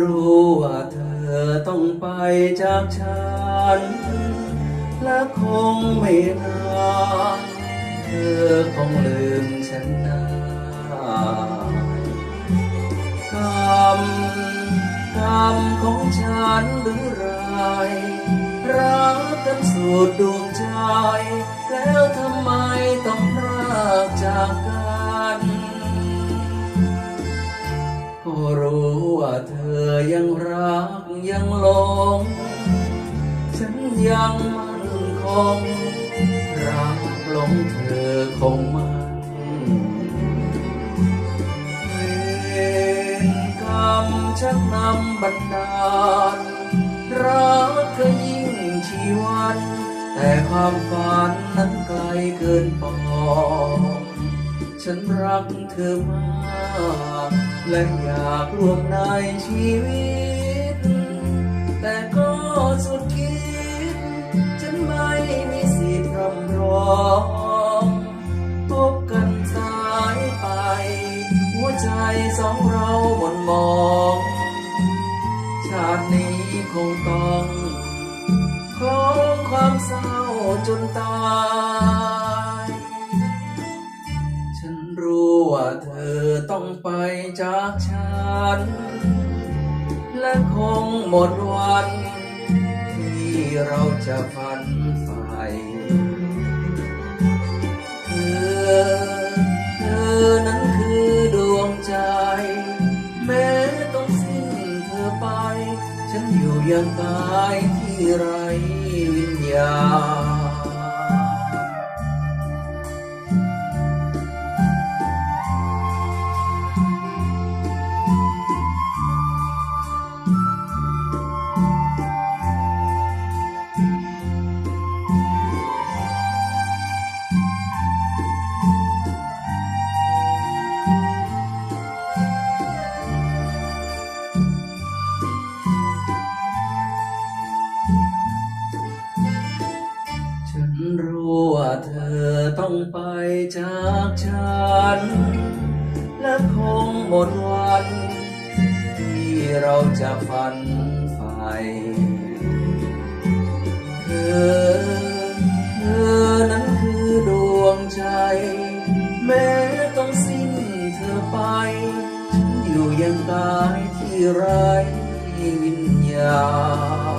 รู้ว่าเธอต้องไปจากฉัน และคงไม่นานเธอคงลืมฉันได้กรรมกรรมของฉันหรือไรรักกันสุดดวงใจ แล้วทำไมต้องพรากจากกันก็รู้ ว่าเธอยังรักยังหลง ฉันยังมั่นคงรักหลงเธอคงมันเวรกรรมชักนำบันดาล รักเธอยิ่งชีวัน แต่ความฝันนั้นไกลเกินปอ ฉันรักเธอมากและอยากรวมในชีวิต แต่ก็สุดคิด ฉันไม่มีสิทธิ์รำร้องพบกันสายไป หัวใจสองเราหม่นมอง ชาตินี้คงต้องคล้องความเศร้าจนตาย ฉันรู้ว่าเธอต้องไปจากฉัน และคงหมดวัน ที่เราจะฝันใฝ่เธอเธอนั้นคือดวงใจ แม้ต้องสิ้นเธอไป ฉันอยู่ยังกายที่ไรวิญญาณ รู้ว่าเธอต้องไปจากฉัน และคงหมดวัน ที่เราจะฝันใฝ่เธอเธอนั้นคือดวงใจ แม้ต้องสิ้นเธอไป ฉันอยู่ยังกายที่ไร้วิญญาณ